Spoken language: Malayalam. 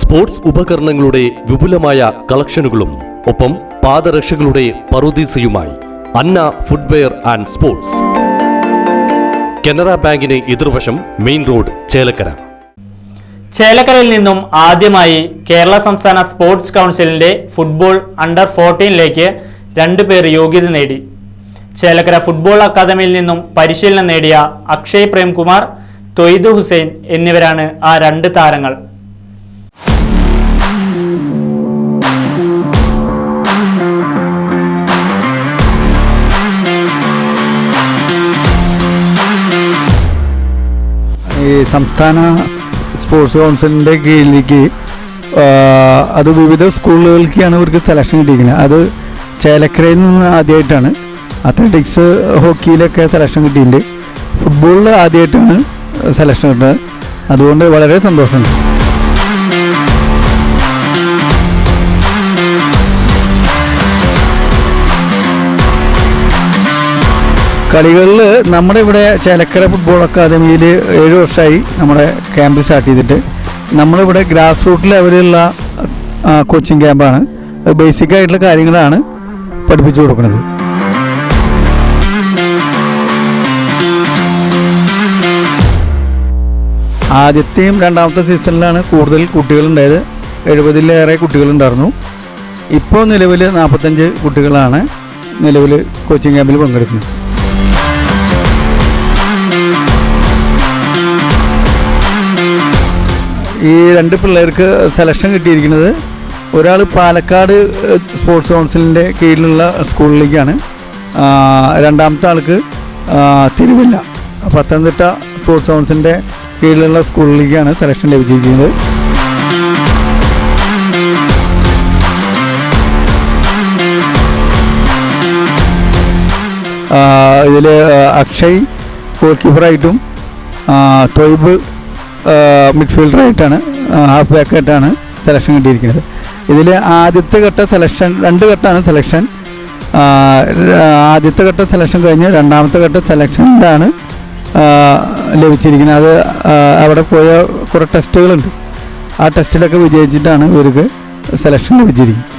സ്പോർട്സ് ഉപകരണങ്ങളുടെ വിപുലമായ കളക്ഷനുകളും ഒപ്പം പാദരക്ഷകളുടെ പറുദീസയുമായി Anna footwear and sports. Canara ബാങ്കിന് എതിർവശം മെയിൻ റോഡ് ചേലക്കര. ചേലക്കരയിൽ നിന്നും ആദ്യമായി കേരള സംസ്ഥാന സ്പോർട്സ് കൗൺസിലിന്റെ ഫുട്ബോൾ അണ്ടർ ഫോർട്ടീനിലേക്ക് രണ്ടുപേർ യോഗ്യത നേടി. ചേലക്കര ഫുട്ബോൾ അക്കാദമിയിൽ നിന്നും പരിശീലനം നേടിയ അക്ഷയ് പ്രേംകുമാർ തൊയ്ദ് ഹുസൈൻ എന്നിവരാണ് ആ രണ്ട് താരങ്ങൾ. ഈ സംസ്ഥാന സ്പോർട്സ് കൗൺസിലിന്റെ കീഴിലേക്ക് അത് വിവിധ സ്കൂളുകൾക്കാണ് ഇവർക്ക് സെലക്ഷൻ കിട്ടിയിരിക്കുന്നത്. അത് ചേലക്കരയിൽ നിന്ന് ആദ്യമായിട്ടാണ് അത്ലറ്റിക്സ് ഹോക്കിയിലൊക്കെ സെലക്ഷൻ കിട്ടിയിട്ടുണ്ട്. ഫുട്ബോളിൽ ആദ്യമായിട്ടാണ് സെലക്ഷൻ കിട്ടുന്നത്. അതുകൊണ്ട് വളരെ സന്തോഷമുണ്ട്. കളികളിൽ നമ്മുടെ ഇവിടെ ചേലക്കര ഫുട്ബോൾ അക്കാദമിയിൽ ഏഴ് വർഷമായി നമ്മുടെ ക്യാമ്പ് സ്റ്റാർട്ട് ചെയ്തിട്ട്. നമ്മളിവിടെ ഗ്രാസ് റൂട്ട് ലെവലിലുള്ള കോച്ചിങ് ക്യാമ്പാണ് ബേസിക് ആയിട്ടുള്ള കാര്യങ്ങളാണ് പഠിപ്പിച്ചു കൊടുക്കുന്നത്. ആദ്യത്തെയും രണ്ടാമത്തെ സീസണിലാണ് കൂടുതൽ കുട്ടികളുണ്ടായത്. എഴുപതിലേറെ കുട്ടികളുണ്ടായിരുന്നു. ഇപ്പോൾ നിലവിൽ നാൽപ്പത്തഞ്ച് കുട്ടികളാണ് നിലവിൽ കോച്ചിങ് ക്യാമ്പിൽ പങ്കെടുക്കുന്നത്. ഈ രണ്ട് പിള്ളേർക്ക് സെലക്ഷൻ കിട്ടിയിരിക്കുന്നത് ഒരാൾ പാലക്കാട് സ്പോർട്സ് കൗൺസിലിന്റെ കീഴിലുള്ള സ്കൂളിലേക്കാണ് രണ്ടാമത്തെ ആൾക്ക് തിരുവില്ല പത്തനംതിട്ട സ്പോർട്സ് കൗൺസിലിന്റെ കീഴിലുള്ള സ്കൂളിലേക്കാണ് സെലക്ഷൻ ലഭിച്ചിരിക്കുന്നത്. ഇതിൽ അക്ഷയ് ഗോൾ കീപ്പറായിട്ടും തൊയ്ബ് മിഡ്ഫീൽഡറായിട്ടാണ് ഹാഫ് ബാക്കായിട്ടാണ് സെലക്ഷൻ കിട്ടിയിരിക്കുന്നത്. ഇതിൽ ആദ്യത്തെ ഘട്ട സെലക്ഷൻ രണ്ട് ഘട്ടമാണ് സെലക്ഷൻ ആദ്യത്തെ ഘട്ട സെലക്ഷൻ കഴിഞ്ഞ് രണ്ടാമത്തെ ഘട്ട സെലക്ഷനിലാണ് ലഭിച്ചിരിക്കുന്നത്. അത് അവിടെ പോയ കുറേ ടെസ്റ്റുകളുണ്ട്. ആ ടെസ്റ്റിലൊക്കെ വിജയിച്ചിട്ടാണ് ഇവർക്ക് സെലക്ഷൻ ലഭിച്ചിരിക്കുന്നത്.